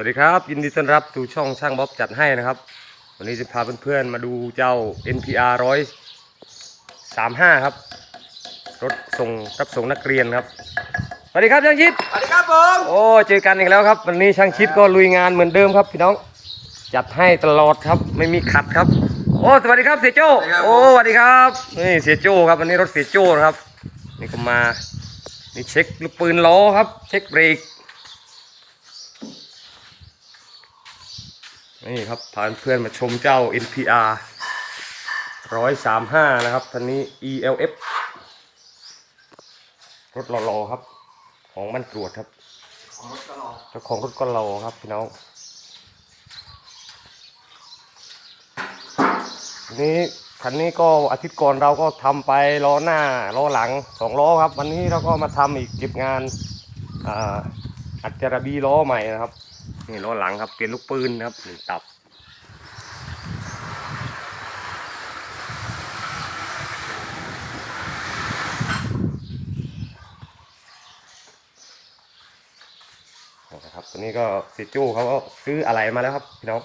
วัสดีครับ ยินดีต้อนรับสู่ช่องช่างบ๊อบจัดให้นะครับ วันนี้จะพาเพื่อนๆมาดูเจ้า NPR 135 ครับ รถส่งรับส่งนักเรียนครับ สวัสดีครับช่างชิดสวัสดีครับผมโอ้เจอกันอีกแล้วครับ วันนี้ช่างชิดก็ลุยงานเหมือนเดิมครับพี่น้องจัดให้ตลอดครับไม่มีขัดครับ โอ้สวัสดีครับเสียโจ้โอ้สวัสดีครับนี่เสียโจ้ครับวันนี้รถเสียโจ้นะครับนี่ก็มานี่เช็คลูกปืนล้อครับ เช็คเบรก นี่ครับพาเพื่อนมาชมเจ้า NPR 135 นะครับทันนี้ ELF รถรอๆครับ ของมันตรวจครับของรถตลอดเจ้าของรถก็รอครับพี่น้องนี่คันนี้ก็อาทิตย์ก่อนเราก็ทำไปล้อหน้าล้อหลังสองล้อครับ วันนี้เราก็มาทำอีกเก็บงานอ่าอัดจาระบีล้อใหม่นะครับ นี่ล้อหลังครับเปลี่ยนลูกปืนนะครับหนึ่งตับนะครับตัวนี้ก็สิจู้เขาก็ซื้ออะไรมาแล้วครับพี่น้อง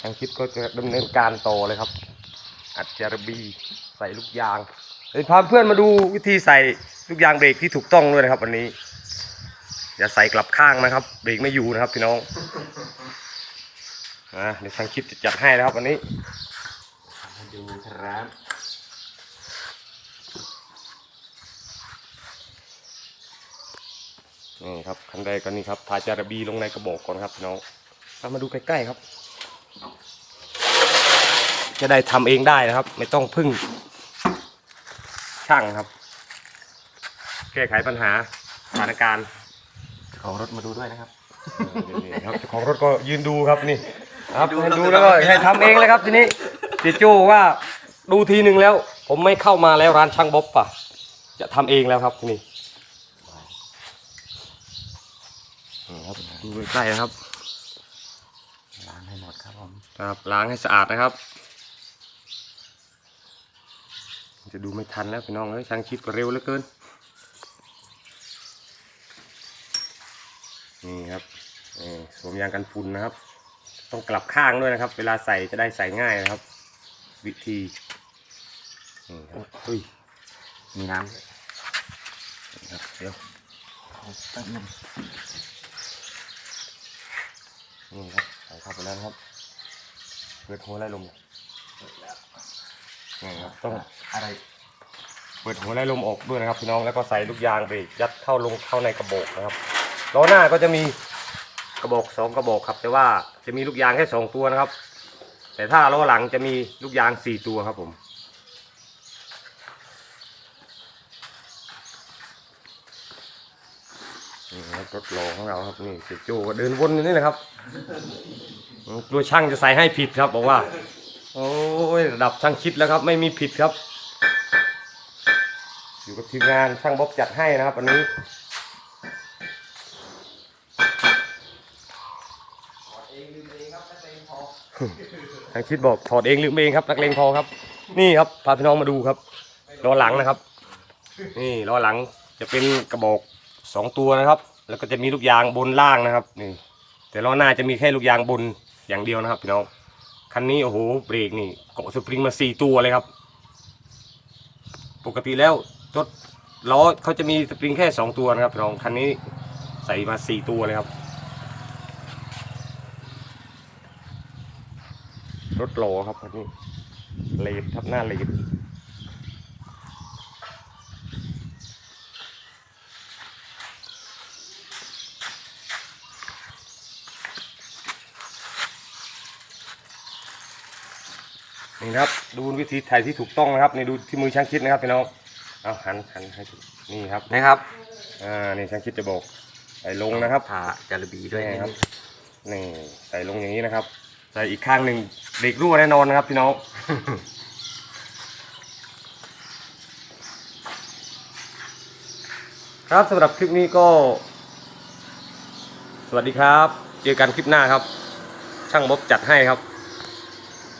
ทางคิดก็จะดำเนินการต่อเลยครับ อัดจารบีใส่ลูกยางเดี๋ยวพาเพื่อนมาดูวิธีใส่ลูกยางเบรกที่ถูกต้องด้วยนะครับวันนี้ อย่าใส่กลับข้างนะครับ เบรกไม่อยู่นะครับพี่น้องอะเดี๋ยวทางคิดจะจัดให้นะครับวันนี้มาดูครับนี่ครับขั้นแรกก็นี่ครับทาจาระบีลงในกระบอกก่อนครับพี่น้องเอามาดูใกล้ๆครับ จะได้ทำเองได้นะครับ ไม่ต้องพึ่ง ช่างครับ แก้ไขปัญหาสถานการณ์ ของรถมาดูด้วยนะครับนี่ครับเจ้าของรถก็ยืนดูครับนี่ครับให้ดูแล้วก็ให้ทำเองเลยครับทีนี้จโจบอกว่าดูทีหนึ่งแล้ว ผมไม่เข้ามาแล้วร้านช่างบ๊อบป่ะ จะทำเองแล้วครับทีนี้นี่ครับดูใกล้ๆนะครับล้างให้หมดครับผมครับล้างให้สะอาดนะครับ จะดูไม่ทันแล้วพี่น้องเอ้ยช่างคิดก็เร็วเหลือเกินครับนี่สว มยางกันฝุ่นนะครับ ต้องกลับข้างด้วยนะครับ เวลาใส่จะได้ใส่ง่ายนะครับ วิธีนี่ครับอุ้ยมีน้ำด้วยนี่ครับเดี๋ยวเอาแป๊บนึงนี่ครับใส่เข้าไปแล้วนะครับเปิดหัวไล่ลมนี่ครับต้องอะไรเปิดหัวไล่ลมออกด้วยนะครับพี่น้องแล้วก็ใส่ลูกยางไปยัดเข้าลงเข้าในกระบอกนะครับล้อหน้าก็จะมี กระบอกสองกระบอกครับ แต่ว่าจะมีลูกยางแค่สองตัวนะครับ แต่ถ้าล้อหลังจะมีลูกยางสี่ตัวครับผมนี่รับรถโลของเราครับนี่เสียโจก็เดินวนอยู่นี่นะครับกลัวช่างจะใส่ให้ผิดครับบอกว่า โอ้ยระดับช่างคิดแล้วครับ ไม่มีผิดครับ อยู่กับทีมงานช่างบ๊อบจัดให้นะครับวันนี้ ทางคิดบอกถอดเองลืมเองครับนักเลงพอครับ นี่ครับพาพี่น้องมาดูครับล้อหลังนะครับ นี่ล้อหลังจะเป็นกระบอกสองตัวนะครับ แล้วก็จะมีลูกยางบนล่างนะครับ นี่ แต่ล้อหน้าจะมีแค่ลูกยางบนอย่างเดียวนะครับ พี่น้องคันนี้โอ้โหเบรกนี่เกาะสปริงมาสี่ตัวเลยครับ ปกติแล้วรถล้อเขาจะมีสปริงแค่สองตัวนะครับพี่น้องคันนี้ใส่มาสี่ตัวเลยครับ รถโลครับคันนี้เลดทับหน้าเลดนี่นะครับดูวิธีถ่ายที่ถูกต้องนะครับนี่ดูที่มือช่างคิดนะครับพี่น้องเอาหันหันให้ดูนี่ครับนะครับอ่านี่ช่างคิดจะบอกใส่ลงนะครับผ่าจาระบีด้วยนี่นะคครัรับบนี่ใส่ลงอย่างนี้นะครับ ใส่อีกข้างหนึ่ง เด็กรั่วแน่นอนนะครับพี่น้อง ครับสำหรับคลิปนี้ก็ สวัสดีครับ เจอกันคลิปหน้าครับ ช่างบ๊อบจัดให้ครับ